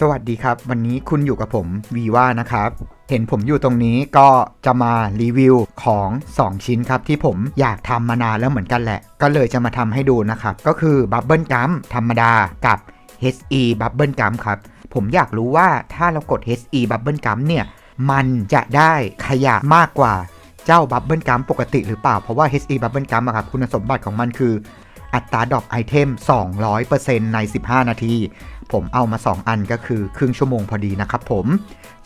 สวัสดีครับ วันนี้คุณอยู่กับผมวีว่านะครับ เห็นผมอยู่ตรงนี้ก็จะมารีวิวของ 2 ชิ้นครับ ที่ผมอยากทำมานานแล้วเหมือนกันแหละ ก็เลยจะมาทำให้ดูนะครับ ก็คือบับเบิลกัมธรรมดากับ HE Bubble Gum ครับ ผมอยากรู้ว่าถ้าเรากด HE Bubble Gum เนี่ย มันจะได้ขยะมากกว่าเจ้า Bubble Gum ปกติหรือเปล่า เพราะว่า HE Bubble Gum อะครับคุณสมบัติของมันคืออัตราดรอปไอเทม 200%ใน 15 นาที ผมเอามา 2 อันก็คือครึ่งชั่วโมงพอดีนะครับผม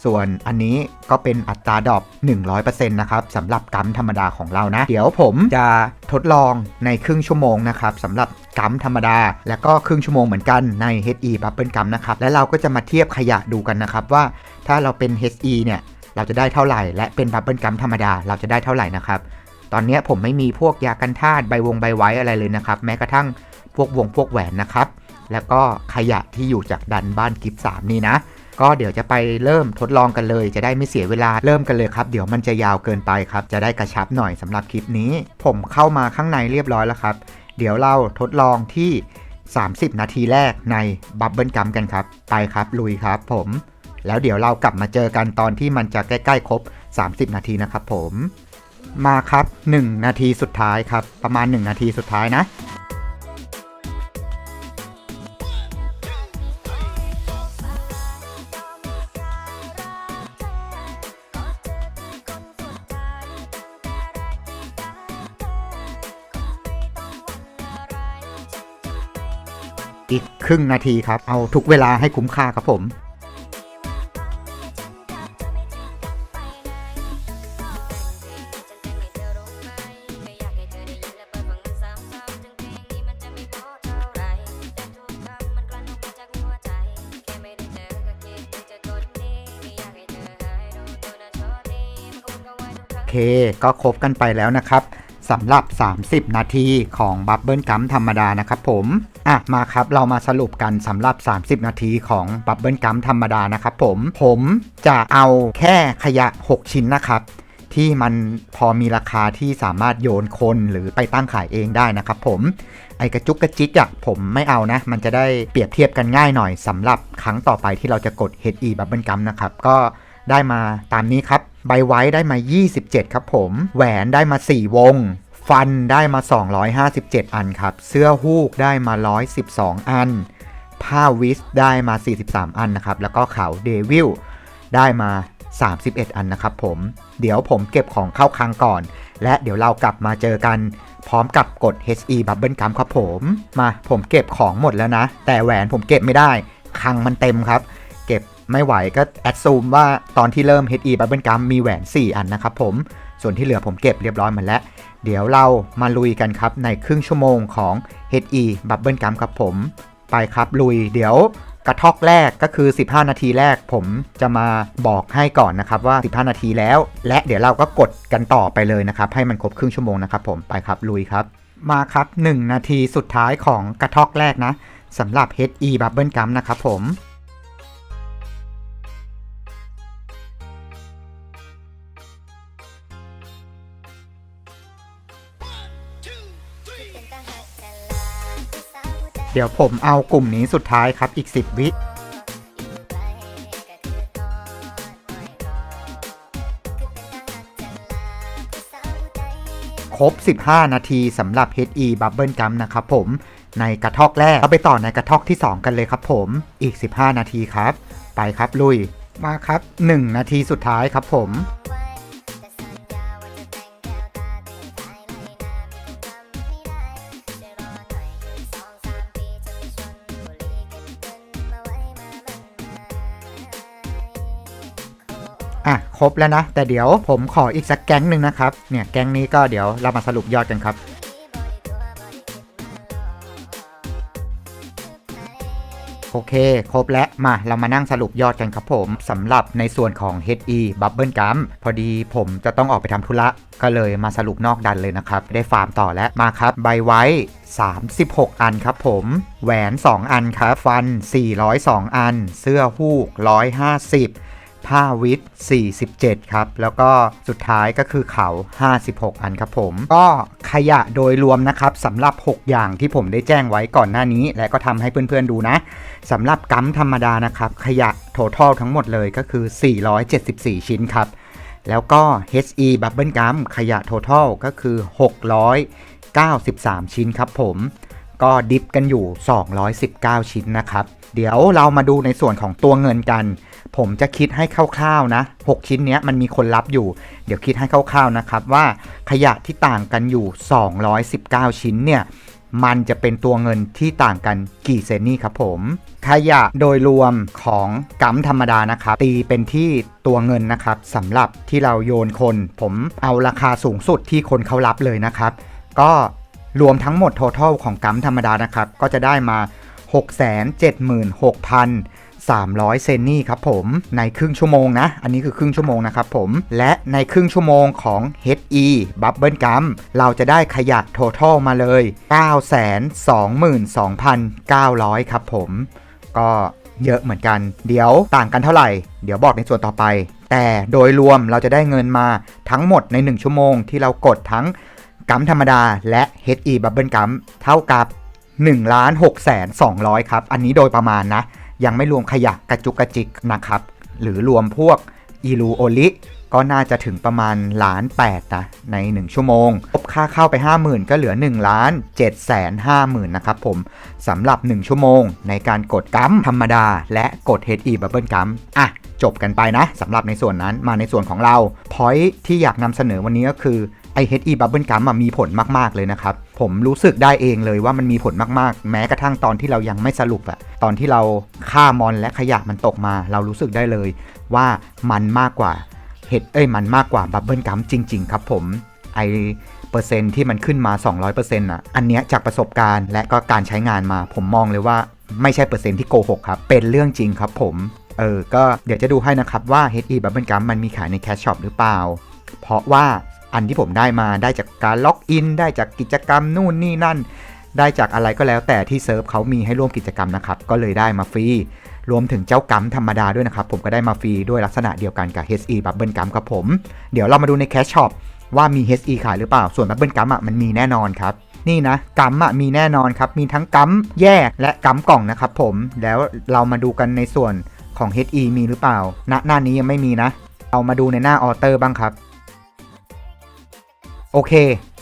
ส่วนอันนี้ก็เป็นอัตราดรอป100%นะครับสำหรับกัมธรรมดาของเรานะ เดี๋ยวผมจะทดลองในครึ่งชั่วโมงนะครับสำหรับกัมธรรมดา แล้วก็ครึ่งชั่วโมงเหมือนกันใน HE Bubble Gum นะครับและเราก็จะมาเทียบขยะดูกันนะครับว่าถ้าเราเป็น HE เนี่ยเราจะได้เท่าไหร่ และเป็น Bubble Gum ธรรมดาเราจะได้เท่าไหร่นะครับ ตอนนี้ผมไม่มีพวกยากันธาตุใบวงใบไว้อะไรเลยนะครับ แม้กระทั่งพวกวงพวกแหวนนะครับ แล้วก็ขยะที่อยู่จากดันบ้านกิฟสามนี่นะ ก็เดี๋ยวจะไปเริ่มทดลองกันเลย จะได้ไม่เสียเวลาเริ่มกันเลยครับ เดี๋ยวมันจะยาวเกินไปครับ จะได้กระชับหน่อยสำหรับคลิปนี้ ผมเข้ามาข้างในเรียบร้อยแล้วครับ เดี๋ยวเราทดลองที่ 30 นาทีแรกในบับเบิลกัมกันครับ ไปครับลุยครับผม แล้วเดี๋ยวเรากลับมาเจอกันตอนที่มันจะใกล้ๆครบ 30 นาทีนะครับผมมาครับ 1 นาทีสุดท้ายครับ ประมาณ 1 นาทีสุดท้ายนะ อีกครึ่งนาทีครับ เอาทุกเวลาให้คุ้มค่าครับผม โอเค ก็ครบกันไปแล้วนะครับ สำหรับ 30 นาทีของบับเบิลกัมธรรมดานะครับผมอะมาครับเรามาสรุปกันสำหรับ 30 นาทีของบับเบิลกัมธรรมดานะครับผมผมจะเอาแค่ขยะ 6 ชิ้นนะครับที่มันพอมีราคาที่สามารถโยนคนหรือไปตั้งขายเองได้นะครับผม ไอกระจุกกระจิกอะผมไม่เอานะ มันจะได้เปรียบเทียบกันง่ายหน่อยสำหรับครั้งต่อไปที่เราจะกด HE Bubble Gum นะครับ ก็ได้มาตามนี้ครับ ใบไว้ได้มา 27 ครับผม แหวนได้มา 4 วง ฟันได้มา 257 อันครับ เสื้อฮูกได้มา 112 อัน ผ้าวิสได้มา 43 อันนะครับ แล้วก็เขาเดวิลได้มา 31 อันนะครับผม เดี๋ยวผมเก็บของเข้าคลังก่อน และเดี๋ยวเรากลับมาเจอกันพร้อมกับกด HE Bubble Gum ครับผม มาผมเก็บของหมดแล้วนะ แต่แหวนผมเก็บไม่ได้คลังมันเต็มครับเก็บ ไม่ไหวก็แอดซูมว่าตอนที่เริ่ม HE Bubble Gum มีแหวน 4 อันนะครับผม ส่วนที่เหลือผมเก็บเรียบร้อยหมดแล้ว เดี๋ยวเรามาลุยกันครับในครึ่งชั่วโมงของ HE Bubble Gum ครับผม ไปครับลุยเดี๋ยวกระทอกแรกก็คือ 15 นาทีแรกผมจะมาบอกให้ก่อนนะครับว่า 15 นาทีแล้ว และเดี๋ยวเราก็กดกันต่อไปเลยนะครับ ให้มันครบครึ่งชั่วโมงนะครับผมไปครับลุยครับ มาครับ 1 นาทีสุดท้ายของกระทอกแรกนะสำหรับ HE Bubble Gum นะครับผม เดี๋ยวผมเอากลุ่มนี้สุดท้ายครับอีก 10 วิครบ 15 นาทีสำหรับ HE Bubble Gum นะครับผมในกระทอกแรกเราไปต่อในกระทอกที่ 2 กันเลยครับผมอีก 15 นาทีครับ ไปครับลุยมาครับ 1 นาทีสุดท้ายครับผม ครบแล้วนะ แต่เดี๋ยวผมขออีกสักแก๊งหนึ่งนะครับ เนี่ยแก๊งนี้ก็เดี๋ยวเรามาสรุปยอดกันครับโอเค ครบแล้ว มา เรามานั่งสรุปยอดกันครับผมสำหรับในส่วนของ HE Bubble Gum พอดีผมจะต้องออกไปทำธุระ ก็เลยมาสรุปนอกดันเลยนะครับ ได้ฟาร์มต่อแล้ว มาครับ ใบไว้ 36 อันครับผม แหวน 2 อันครับ ฟัน 402 อัน เสื้อฮูก 150 15วิต47 ครับ แล้วก็สุดท้ายก็คือเขา 56 อันครับผม ก็ขยะโดยรวมนะครับสำหรับ 6 อย่างที่ผมได้แจ้งไว้ก่อนหน้านี้ และก็ทำให้เพื่อนๆดูนะสำหรับกัมธรรมดานะครับ ขยะ total ทั้งหมดเลยก็คือ 474 ชิ้นครับ แล้วก็ HE Bubble Gum ขยะ total ก็คือ 693 ชิ้นครับผม ก็ดิฟกันอยู่ 219 ชิ้นนะครับ เดี๋ยวเรามาดูในส่วนของตัวเงินกัน ผมจะคิดให้คร่าวๆนะ 6 ชิ้นนี้มันมีคนรับอยู่ เดี๋ยวคิดให้คร่าวๆนะครับว่าขยะที่ต่างกันอยู่ 219 ชิ้นเนี่ยมันจะเป็นตัวเงินที่ต่างกันกี่เซนนี่ครับผม ขยะโดยรวมของกัมธรรมดานะครับ ตีเป็นที่ตัวเงินนะครับสำหรับที่เราโยนคน ผมเอาราคาสูงสุดที่คนเขารับเลยนะครับ ก็ รวมทั้งหมด total ของกัมธรรมดานะครับ ก็จะได้มา 676,300 เซนนี่ครับผมในครึ่งชั่วโมงนะ อันนี้คือครึ่งชั่วโมงนะครับผม และในครึ่งชั่วโมงของ HE Bubble Gum เราจะได้ขยะ total มาเลย 922,900 ครับผม ก็เยอะเหมือนกัน เดี๋ยวต่างกันเท่าไหร่ เดี๋ยวบอกในส่วนต่อไป แต่โดยรวมเราจะได้เงินมาทั้งหมดใน 1 ชั่วโมงที่เรากดทั้ง กัมธรรมดาและ HE Bubble Gum เท่ากับ1ล้าน6แสน200 ครับ อันนี้โดยประมาณนะ ยังไม่รวมขยะกระจุกกระจิกนะครับ หรือรวมพวกอีลูโอลิก็น่าจะถึงประมาณล้าน8นะใน 1 ชั่วโมงลบค่าเข้าไป 50,000 ก็เหลือ1ล้าน7แสน50,000นะครับผมสำหรับ 1 ชั่วโมง ในการกดกัมธรรมดา และกด HE Bubble Gum อะจบกันไปนะสำหรับในส่วนนั้นมาในส่วนของเรา point ที่อยากนำเสนอวันนี้ก็คือ ไอ HE Bubble Gum อะมีผลมาก ๆ เลยนะครับ ผมรู้สึกได้เองเลยว่ามันมีผลมาก ๆ แม้กระทั่งตอนที่เรายังไม่สรุปอะตอนที่เราฆ่ามอนและขยะมันตกมา เรารู้สึกได้เลยว่ามันมากกว่าเห็ดเอ้ยมันมากกว่า Bubble Gum จริง ๆ ครับผมไอเปอร์เซ็นที่มันขึ้นมา 200%อะ อันเนี้ยจากประสบการณ์และก็การใช้งานมา ผมมองเลยว่าไม่ใช่เปอร์เซ็นที่โกหกครับ เป็นเรื่องจริงครับผม เออ ก็เดี๋ยวจะดูให้นะครับว่า HE Bubble Gum มันมีขายในแคชช็อปหรือเปล่า เพราะว่า อันที่ผมได้มาได้จากการล็อกอิน ได้จากกิจกรรมนู่นนี่นั่น ได้จากอะไรก็แล้วแต่ที่เซิร์ฟเขามีให้ร่วมกิจกรรมนะครับ ก็เลยได้มาฟรี รวมถึงเจ้ากัมธรรมดาด้วยนะครับ ผมก็ได้มาฟรีด้วยลักษณะเดียวกันกับ HE Bubble Gum ครับผม เดี๋ยวเรามาดูในแคชช็อปว่ามี HE ขายหรือเปล่า ส่วน Bubble Gum อะมันมีแน่นอนครับนี่นะกัมอะมีแน่นอนครับ มีทั้งกัมแยกและกัมกล่องนะครับผมแล้วเรามาดูกันในส่วนของ HE มีหรือเปล่าณหน้านี้ยังไม่มีนะ เอามาดูในหน้าออเตอร์บ้างครับ โอเค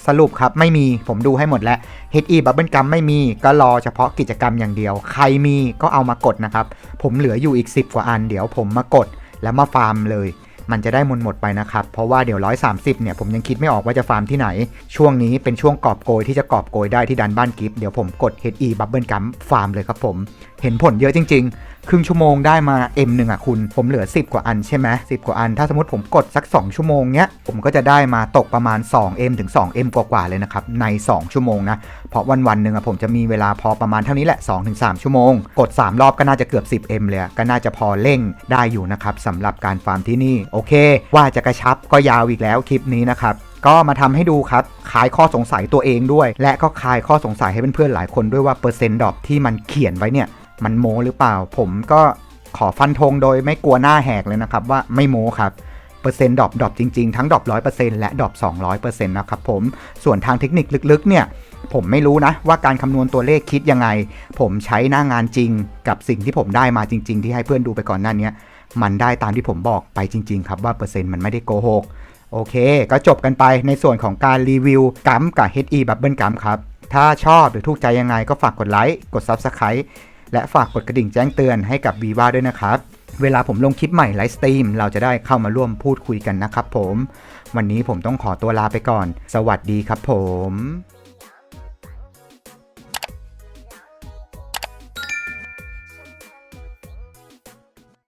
สรุปครับไม่มีผมดูให้หมดแล้ว HE Bubble Gum ไม่มีก็รอเฉพาะกิจกรรมอย่างเดียว ใครมีก็เอามากดนะครับ ผมเหลืออยู่อีก 10 กว่าอัน เดี๋ยวผมมากดแล้วมาฟาร์มเลย มันจะได้หมดหมดไปนะครับ เพราะว่าเดี๋ยว 130 เนี่ยผมยังคิดไม่ออกว่าจะฟาร์มที่ไหน ช่วงนี้เป็นช่วงกอบโกยที่จะกอบโกยได้ที่ดันบ้านกิฟต์เดี๋ยวผมกด HE Bubble Gum ฟาร์มเลยครับผม เห็นผลเยอะจริง ๆ ครึ่งชั่วโมงได้มา M หนึ่งอะคุณ ผมเหลือ 10 กว่าอันใช่ไหม10กว่าอัน ถ้าสมมติผมกดสัก 2 ชั่วโมงเนี้ย ผมก็จะได้มาตกประมาณ 2M ถึง 2M กว่าๆเลยนะครับ ใน 2 ชั่วโมงนะ เพราะวันวันๆหนึ่งอะผมจะมีเวลาพอประมาณเท่านี้แหละ 2-3 ชั่วโมง กด 3 รอบก็น่าจะเกือบ 10M เลย ก็น่าจะพอเร่งได้อยู่นะครับสำหรับการฟาร์มที่นี่ โอเค ว่าจะกระชับก็ยาวอีกแล้วคลิปนี้นะครับก็มาทำให้ดูครับคลายข้อสงสัยตัวเองด้วย และก็คลายข้อสงสัยให้เพื่อนๆหลายคนด้วยว่าเปอร์เซ็นต์ดอปที่มันเขียนไว้เนี่ย มันโมหรือเปล่า ผมก็ขอฟันธงโดยไม่กลัวหน้าแหกเลยนะครับ ว่าไม่โมครับเปอร์เซ็นต์ดรอปดรอปจริงๆ ทั้งดรอปร้อยเปอร์เซ็นต์และดรอปสองร้อยเปอร์เซ็นต์นะครับผมส่วนทางเทคนิคลึกๆ เนี่ยผมไม่รู้นะว่าการคำนวณตัวเลขคิดยังไง ผมใช้หน้างานจริงกับสิ่งที่ผมได้มาจริง ๆ ที่ให้เพื่อนดูไปก่อนหน้านี้มันได้ตามที่ผมบอกไปจริง ๆ ครับว่าเปอร์เซ็นต์มันไม่ได้โกหกโอเค ก็จบกันไปในส่วนของการรีวิวกัมกับ HE Bubble Gum ครับ ถ้าชอบหรือถูกใจยังไงก็ฝากกดไลค์ กด Subscribe และฝากกดกระดิ่งแจ้งเตือนให้กับ Viva ด้วยนะครับ เวลาผมลงคลิปใหม่ไลฟ์สตรีมเราจะได้เข้ามาร่วมพูดคุยกันนะครับผม วันนี้ผมต้องขอตัวลาไปก่อน สวัสดีครับผม